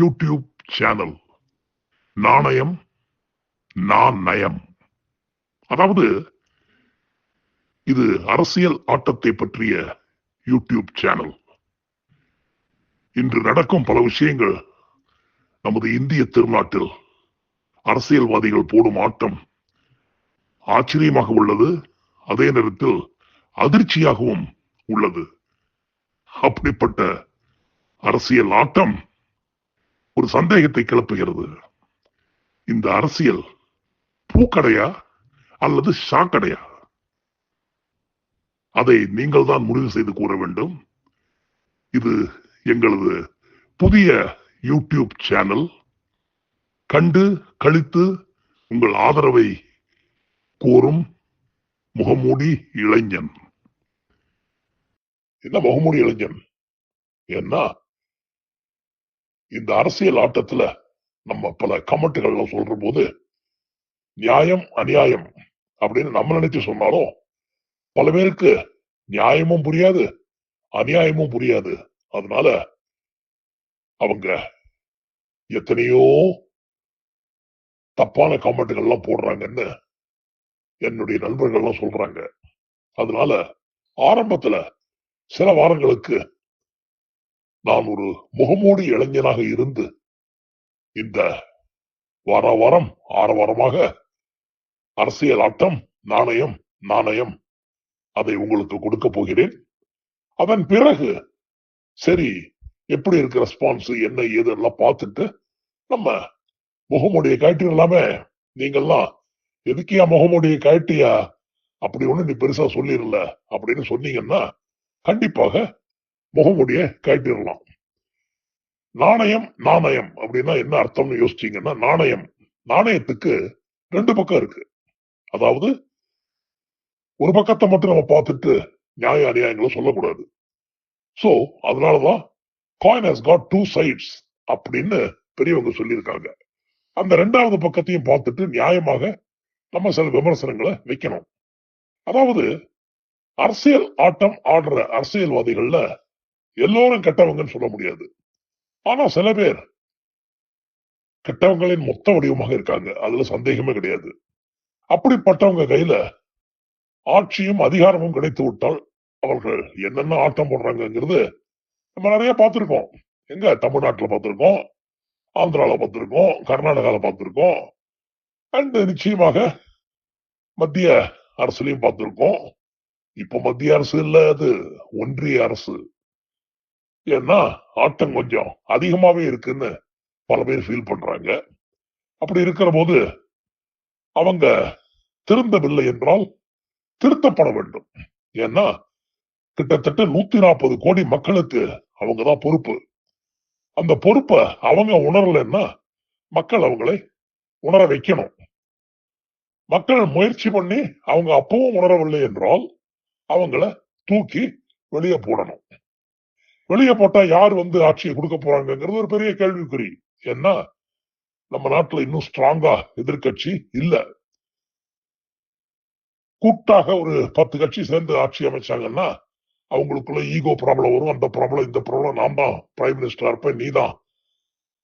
YouTube channel. நாணயம் நான் நயம். அதாவது இது அரசியல் ஆட்டத்தை பற்றிய யூடியூப் சேனல். இன்று நடக்கும் பல விஷயங்கள் நமது இந்திய திருநாட்டில் அரசியல்வாதிகள் போடும் ஆட்டம் ஆச்சரியமாக உள்ளது அதே நேரத்தில் அதிர்ச்சியாகவும் உள்ளது. அப்படிப்பட்ட அரசியல் ஆட்டம் ஒரு சந்தேகத்தை கிளப்புகிறது. இந்த அரசியல் பூக்கடையா அல்லது ஷாக்கடையா? அதை நீங்கள் தான் முடிவு செய்து கூற வேண்டும். இது எங்களது புதிய யூடியூப் சேனல். கண்டு கழித்து உங்கள் ஆதரவை கோரும் முகமூடி இளைஞன். என்ன முகமூடி இளைஞன்? ஏன்னா இந்த அரசியல் ஆட்டத்துல நம்ம பல கமெண்ட்டுகள்ல சொல்ற போது நியாயம் அநியாயம் அப்படின்னு நம்ம நினைச்சு சொன்னாலும் பல பேருக்கு நியாயமும் புரியாது அநியாயமும் புரியாது. அதனால அவங்க எத்தனையோ தப்பான கமெண்ட்டுகள்லாம் போடுறாங்கன்னு என்னுடைய நண்பர்கள்லாம் சொல்றாங்க. அதனால ஆரம்பத்துல சில வாரங்களுக்கு நான் ஒரு முகமூடி இளைஞனாக இருந்து இந்த வார வாரம் ஆரவாரமாக அரசியல் ஆட்டம் நாணயம் நாணயம் அதை உங்களுக்கு கொடுக்க போகிறேன். அதன் பிறகு சரி எப்படி இருக்கு ரெஸ்பான்ஸ் என்ன ஏது எல்லாம் பார்த்துட்டு நம்ம முகமூடியை காட்டிடலாமே. நீங்கெல்லாம் எதுக்கியா முகமூடியை காட்டியா? அப்படி ஒண்ணு நீ பெருசா சொல்லிடல. அப்படின்னு சொன்னீங்கன்னா கண்டிப்பாக முகமூடியை கட்டிடலாம். நாணயம் நாணயம் அப்படின்னா என்ன அர்த்தம்னு யோசிச்சீங்கன்னா நாணயம் நாணயத்துக்கு ரெண்டு பக்கம் இருக்கு. அதாவது ஒரு பக்கத்தை மட்டும் நம்ம பார்த்துட்டு நியாய அநியாயங்களும் சொல்லக்கூடாது. சோ அதனாலதான் coin has got two sides அப்படின்னு பெரியவங்க சொல்லியிருக்காங்க. அந்த ரெண்டாவது பக்கத்தையும் பார்த்துட்டு நியாயமாக நம்ம சில விமர்சனங்களை வைக்கணும். அதாவது அரசியல் ஆட்டம் ஆடுற அரசியல்வாதிகள்ல எல்லோரும் கெட்டவங்கன்னு சொல்ல முடியாது. ஆனா சில பேர் கெட்டவங்களின் மொத்த வடிவமாக இருக்காங்க. அதுல சந்தேகமே கிடையாது. அப்படிப்பட்டவங்க கையில ஆட்சியும் அதிகாரமும் கிடைத்து விட்டால் அவர்கள் என்னென்ன ஆட்டம் போடுறாங்கிறது நம்ம நிறைய பார்த்திருக்கோம். எங்க? தமிழ்நாட்டுல பார்த்திருக்கோம். ஆந்திரால பார்த்திருக்கோம். கர்நாடகால பார்த்திருக்கோம். அண்ட் நிச்சயமாக மத்திய அரசுலயும் பார்த்திருக்கோம். இப்ப மத்திய அரசு இல்ல அது ஒன்றிய அரசு. ஏன்னா ஆட்டம் கொஞ்சம் அதிகமாவே இருக்குன்னு பல பேர் ஃபீல் பண்றாங்க. அப்படி இருக்கிற போது அவங்க திருந்தவில்லை என்றால் திருத்தப்பட வேண்டும். ஏன்னா கிட்டத்தட்ட நூத்தி நாற்பது கோடி மக்களுக்கு அவங்கதான் பொறுப்பு. அந்த பொறுப்பை அவங்க உணரலைன்னா மக்கள் அவங்களை உணர வைக்கணும். மக்கள் முயற்சி பண்ணி அவங்க அப்பவும் உணரவில்லை என்றால் அவங்கள தூக்கி வெளியே போடணும். வெளியே போட்டா யார் வந்து ஆட்சியை கொடுக்க போறாங்கிறது ஒரு பெரிய கேள்விக்குறி. ஏன்னா நம்ம நாட்டுல இன்னும் ஸ்ட்ராங்கா எதிர்கட்சி இல்ல. கூட்டாக ஒரு பத்து கட்சி சேர்ந்து ஆட்சி அமைச்சாங்கன்னா அவங்களுக்குள்ள ஈகோ ப்ராப்ளம் வரும். அந்த ப்ராப்ளம் இந்த ப்ராப்ளம் நான் தான் பிரைம் மினிஸ்டரா இருப்பேன் நீ தான்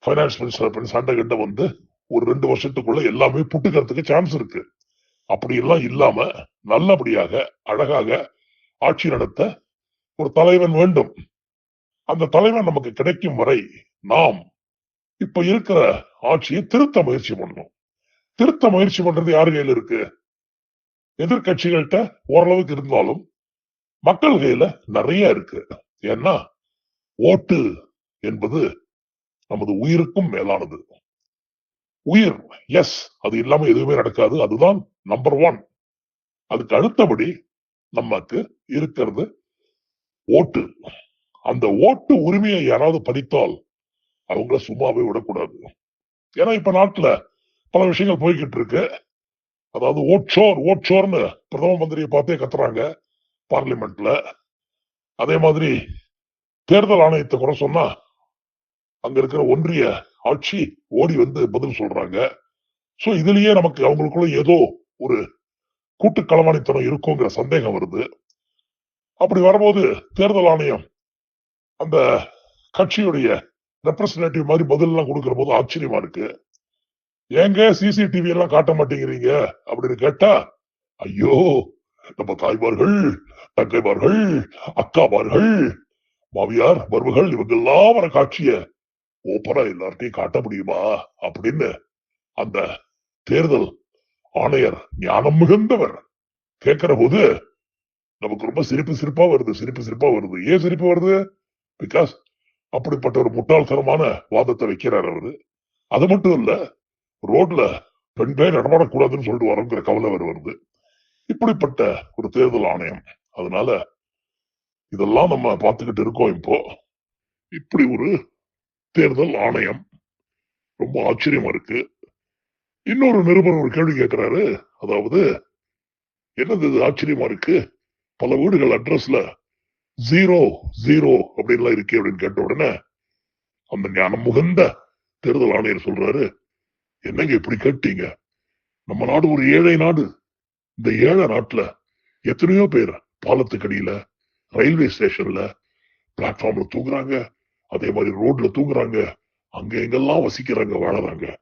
பைனான்ஸ் மினிஸ்டர் இருப்பேன் சண்டை கிட்ட வந்து ஒரு ரெண்டு வருஷத்துக்குள்ள எல்லாமே புட்டுக்கிறதுக்கு சான்ஸ் இருக்கு. அப்படி எல்லாம் இல்லாம நல்லபடியாக அழகாக ஆட்சி நடத்த ஒரு தலைவன் வேண்டும். அந்த தலைவன் நமக்கு கிடைக்கும் வரை நாம் இப்ப இருக்கிற ஆட்சியை திருத்த முயற்சி பண்ணணும். திருத்த முயற்சி பண்றது யார் கையில இருக்கு? எதிர்கட்சிகள்கிட்ட ஓரளவுக்கு இருந்தாலும் மக்கள் கையில நிறைய இருக்கு. ஏன்னா ஓட்டு என்பது நமது உயிருக்கும் மேலானது. உயிர் எஸ் அது இல்லாம எதுவுமே நடக்காது. அதுதான் நம்பர் ஒன் அதுக்கு அடுத்தபடி நமக்கு இருக்கிறது ஓட்டு. அந்த ஓட்டு உரிமையை யாராவது படித்தால் அவங்கள சும்மாவே விடக்கூடாது. ஏன்னா இப்ப நாட்டுல பல விஷயங்கள் போய்கிட்டு இருக்கு. அதாவது ஓட்சோர் ஓட்சோர்னு பிரதம மந்திரியை பார்த்தே கத்துறாங்க பார்லிமெண்ட்ல. அதே மாதிரி தேர்தல் ஆணையத்தை குறை சொன்னா அங்க இருக்கிற ஒன்றிய ஆட்சி ஓடி வந்து பதில் சொல்றாங்க. சோ இதுலயே நமக்கு அவங்களுக்குள்ள ஏதோ ஒரு கூட்டு களவாணித்தனம் இருக்குங்கிற சந்தேகம் வருது. அப்படி வரும்போது தேர்தல் ஆணையம் அந்த கட்சியுடைய ரெப்ரசன்டேட்டிவ் மாதிரி பதிலெல்லாம் எல்லாம் போது ஆச்சரியமா இருக்கு. ஏங்க சிசிடிவி எல்லாம் காட்ட மாட்டேங்கிறீங்க? அப்படின்னு கேட்டா ஐயோ நம்ம தாய்மார்கள் தங்கைமார்கள் அக்காமார்கள் மாமியார் மருமகள் இவங்க எல்லாம் வர காட்சிய ஓப்பரா எல்லார்ட்டையும் காட்ட முடியுமா? அப்படின்னு அந்த தேர்தல் ஆணையர் ஞானம் மிகுந்தவர் கேட்கிற போது நமக்கு ரொம்ப சிரிப்பு சிரிப்பா வருது சிரிப்பு சிரிப்பா வருது. ஏன் சிரிப்பு வருது? பிகாஸ் அப்படிப்பட்ட ஒரு முட்டாள்தனமான வாதத்தை வைக்கிறார் அவரு. அது மட்டும் இல்ல ரோட்ல பெண்களே நடமாடக்கூடாதுன்னு சொல்லிட்டு வரோங்கிற கவலை அவர் வருது. இப்படிப்பட்ட ஒரு தேர்தல் ஆணையம். அதனால இதெல்லாம் நம்ம பார்த்துக்கிட்டு இருக்கோம் இப்போ. இப்படி ஒரு தேர்தல் ஆணையம் ரொம்ப ஆச்சரியமா இருக்கு. இன்னொரு நிருபர் ஒரு கேள்வி கேட்கிறாரு. அதாவது என்னது இது ஆச்சரியமா இருக்கு? பல வீடுகள் அட்ரஸ்ல ஜீரோ ஜீரோ அப்படின்லாம் இருக்கே அப்படின்னு கேட்ட உடனே அந்த ஞானம் முகந்த தேர்தல் ஆணையர் சொல்றாரு என்னங்க இப்படி கேட்டீங்க? நம்ம நாடு ஒரு ஏழை நாடு. இந்த ஏழை நாட்டுல எத்தனையோ பேர் பாலத்துக்கடியில ரயில்வே ஸ்டேஷன்ல பிளாட்ஃபார்ம்ல தூங்குறாங்க அதே மாதிரி ரோட்ல தூங்குறாங்க அங்க எங்கெல்லாம் வசிக்கிறாங்க வாழறாங்க.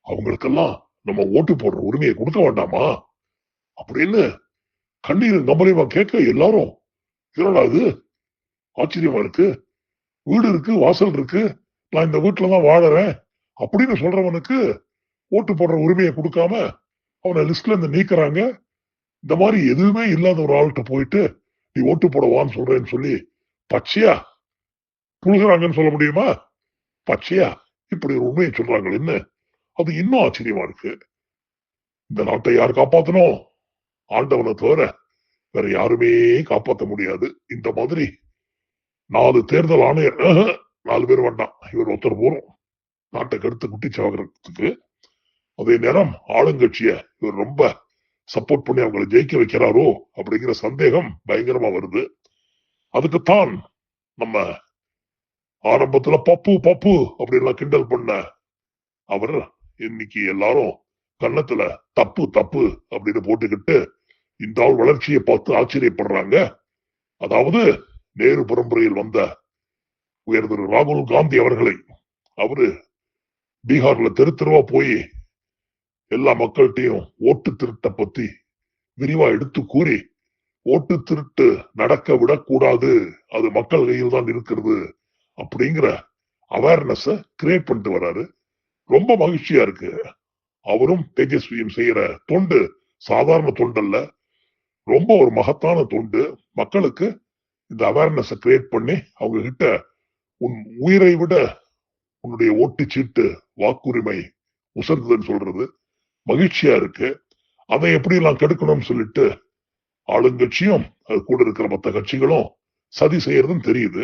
அவங்களுக்கெல்லாம் நம்ம ஓட்டு போடுற உரிமையை கொடுக்க வேண்டாமா? அப்படின்னு கண்ணீர் கம்பளியமா கேட்க எல்லாரும் என்னடா இது? ஆச்சரியமா இருக்கு. வீடு இருக்கு வாசல் இருக்கு. நான் இந்த வீட்டுல தான் வாழறேன். அப்படின்னு சொல்றவனுக்கு ஓட்டு போடுற உரிமையை கொடுக்காம அவனை லிஸ்ட்ல இருந்து நீக்கிறாங்க. இந்த மாதிரி எதுவுமே இல்லாத ஒரு ஆள்கிட்ட போயிட்டு நீ ஓட்டு போடவான்னு சொல்றேன்னு சொல்லி பச்சையா புழுகிறாங்கன்னு சொல்ல முடியுமா? பச்சையா? இப்படி ஒரு உண்மையை சொல்றாங்க என்ன? அது இன்னும் ஆச்சரியமா இருக்கு. இந்த நாட்டை யார் காப்பாத்தணும்? ஆண்டவனை தவிர வேற யாருமே காப்பாத்த முடியாது. இந்த மாதிரி நாலு தேர்தல் ஆணையர் நாலு பேர் வேண்டாம் இவர் ஒருத்தர் போறோம். நாட்டை கெடுத்து குட்டிச்சாகிறதுக்கு அதே நேரம் ஆளுங்கட்சிய இவர் ரொம்ப சப்போர்ட் பண்ணி அவங்களை ஜெயிக்க வைக்கிறாரோ அப்படிங்கிற சந்தேகம் பயங்கரமா வருது. அதுக்குத்தான் நம்ம ஆரம்பத்துல பப்பு பப்பு அப்படின்லாம் கிண்டல் பண்ண அவர் இன்னைக்கு எல்லாரும் கன்னத்துல தப்பு தப்பு அப்படின்னு போட்டுக்கிட்டு இந்த ஆள் வளர்ச்சியை பார்த்து ஆச்சரியப்படுறாங்க. அதாவது நேரு பரம்பரையில் வந்த உயர் திரு ராகுல் காந்தி அவர்களை அவரு பீகார்ல தெரு தெருவா போய் எல்லா மக்கள்கிட்டையும் ஓட்டு திருட்டை பத்தி விரிவா எடுத்து கூறி ஓட்டு திருட்டு நடக்க விடக்கூடாது அது மக்கள் கையில் தான் இருக்கிறது அப்படிங்கிற அவேர்னஸ் கிரியேட் பண்ணிட்டு வர்றாரு ரொம்ப மகிழ்ச்சியா இருக்கு. அவரும் தேஜஸ்வியும் செய்யற தொண்டு சாதாரண தொண்டல்ல ரொம்ப ஒரு மகத்தான தொண்டு. மக்களுக்கு இந்த அவேர்னஸ் கிரியேட் பண்ணி அவங்க கிட்ட உன் உயிரை விட உன்னுடைய ஓட்டு சீட்டு வாக்குரிமை உசர்ந்ததுன்னு சொல்றது மகிழ்ச்சியா இருக்கு. அதை எப்படி எல்லாம் கெடுக்கணும்னு சொல்லிட்டு ஆளுங்கட்சியும் அது கூட இருக்கிற மற்ற கட்சிகளும் சதி செய்யறதும் தெரியுது.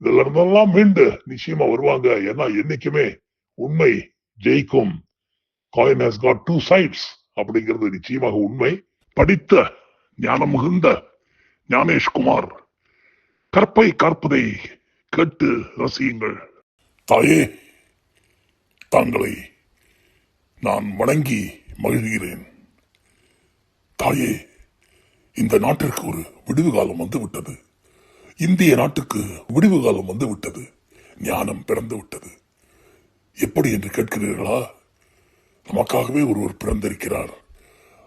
இதுல இருந்தெல்லாம் மீண்டு நிச்சயமா வருவாங்க. ஏன்னா என்னைக்குமே உண்மை ஜெயிக்கும். Coin has got two sides அப்படிங்கிறது நிச்சயமாக உண்மை. படித்த ஞானம் மிகுந்த ஞானேஷ்குமார். கற்பை கற்பதை கேட்டு ரசியுங்கள். தாயே தாங்களை நான் வணங்கி மகிழ்கிறேன். தாயே இந்த நாட்டிற்கு ஒரு விடுவு காலம் வந்து விட்டது இந்திய நாட்டுக்கு விடுவு காலம் வந்து விட்டது ஞானம் பிறந்து விட்டது. எப்படி என்று கேட்கிறீர்களா? நமக்காகவே ஒருவர் பிறந்திருக்கிறார்.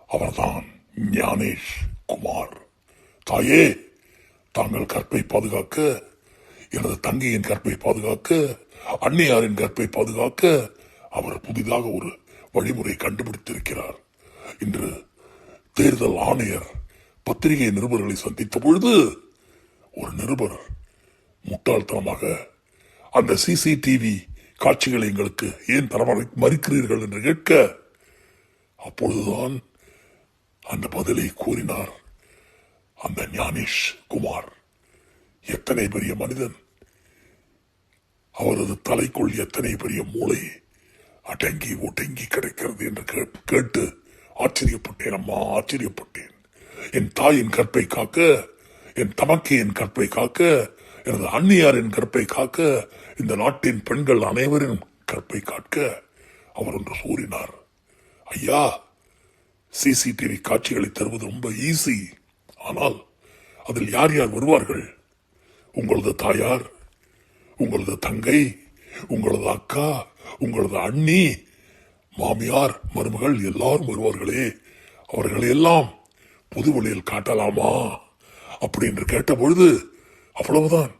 அவர்தான் ஞானேஷ். குமார். தாயே தாங்கள் கற்பை பாதுகாக்க எனது தங்கையின் கற்பை பாதுகாக்க அன்னையாரின் கற்பை பாதுகாக்க அவர் புதிதாக ஒரு வழிமுறை கண்டுபிடித்திருக்கிறார். இன்று தேர்தல் ஆணையர் பத்திரிகை நிருபர்களை சந்தித்த பொழுது ஒரு நிருபர் முட்டாள்தனமாக அந்த சிசிடிவி காட்சிகளை எங்களுக்கு ஏன் தர மறுக்கிறீர்கள் என்று கேட்க அப்பொழுதுதான் அந்த பதிலை கூறினார். அந்த ஞானேஷ் குமார். எத்தனை பெரிய மனிதன்? அவரது தலைக்குள் எத்தனை பெரிய மூளை அடங்கி ஒடுங்கி கிடைக்கிறது என்று கேட்- கேட்டு ஆச்சரியப்பட்டேன் அம்மா ஆச்சரியப்பட்டேன். என் தாயின் கற்பை காக்க என் தமக்கையின் கற்பை காக்க எனது அன்னியாரின் கற்பை காக்க இந்த நாட்டின் பெண்கள் அனைவரின் கற்பை காக்க அவர் ஒன்று கூறினார். ஐயா சிசிடிவி காட்சிகளை தருவது ரொம்ப ஈஸி. ஆனால் அதில் யார் யார் வருவார்கள்? உங்களது தாயார் உங்களது தங்கை உங்களது அக்கா உங்களது அண்ணி மாமியார் மருமகள் எல்லாரும் வருவார்களே. அவர்களை எல்லாம் பொது வழியில் காட்டலாமா? அப்படின்னு கேட்ட பொழுது அவ்வளவுதான்.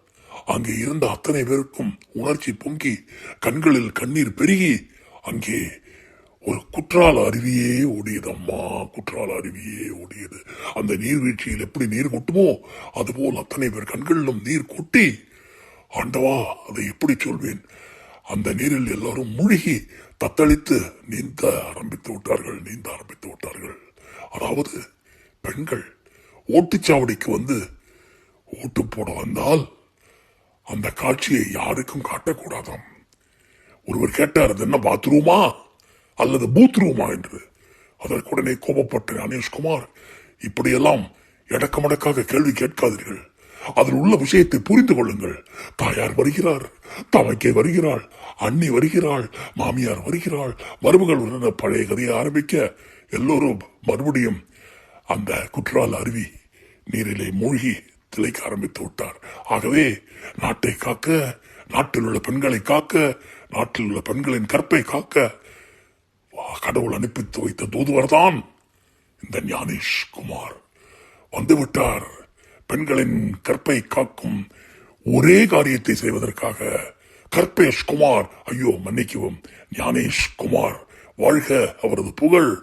அங்கே இருந்த அத்தனை பேருக்கும் உணர்ச்சி பொங்கி கண்களில் கண்ணீர் பெருகி அங்கே ஒரு குற்றால அருவியே ஓடியதம்மா குற்றால அருவியே ஓடியது. அந்த நீர்வீழ்ச்சியில் எப்படி நீர் கொட்டுமோ அதுபோல் அத்தனை பேர் கண்களிலும் நீர் கொட்டி ஆண்டவா அதை எப்படி சொல்வேன்? அந்த நீரில் எல்லாரும் மூழ்கி தத்தளித்து நீந்த ஆரம்பித்து விட்டார்கள் நீந்த ஆரம்பித்து விட்டார்கள். அதாவது பெண்கள் ஓட்டுச்சாவடிக்கு வந்து ஓட்டு போட வந்தால் அந்த காட்சியை யாருக்கும் காட்டக்கூடாதாம். ஒருவர் கேட்டார் அது என்ன பாத்ரூமா? அல்லது பூத் ரூமா என்று அதற்குடனே கோபப்பட்ட அனேஷ்குமார் இப்படியெல்லாம் எடக்கமடக்காக கேள்வி கேட்காதீர்கள். அதில் உள்ள விஷயத்தை புரிந்து கொள்ளுங்கள். தாயார் வருகிறார் தமக்கே வருகிறாள் அண்ணி வருகிறாள் மாமியார் வருகிறாள் மருமகள் உடனே பழைய கதையை ஆரம்பிக்க எல்லோரும் மறுபடியும் அந்த குற்றால அருவி நீரிலே மூழ்கி திளைக்க ஆரம்பித்து விட்டார். ஆகவே நாட்டை காக்க நாட்டில் உள்ள பெண்களை காக்க நாட்டில் உள்ள பெண்களின் கற்பை காக்க கடவுள் அனுப்பித்து வைத்த தூதுவர்தான் இந்த ஞானேஷ் குமார். வந்துவிட்டார். பெண்களின் கற்பை காக்கும் ஒரே காரியத்தை செய்வதற்காக கற்பேஷ் குமார். ஐயோ மன்னிக்கவும் ஞானேஷ் குமார். வாழ்க அவரது புகழ்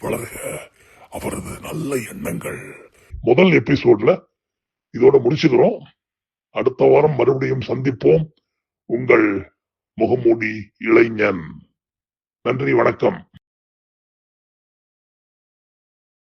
வளர்க அவரது நல்ல எண்ணங்கள். முதல் எபிசோட்ல இதோட முடிச்சுக்கிறோம். அடுத்த வாரம் மறுபடியும் சந்திப்போம். உங்கள் முகமூடி இளைஞன். நன்றி வணக்கம்.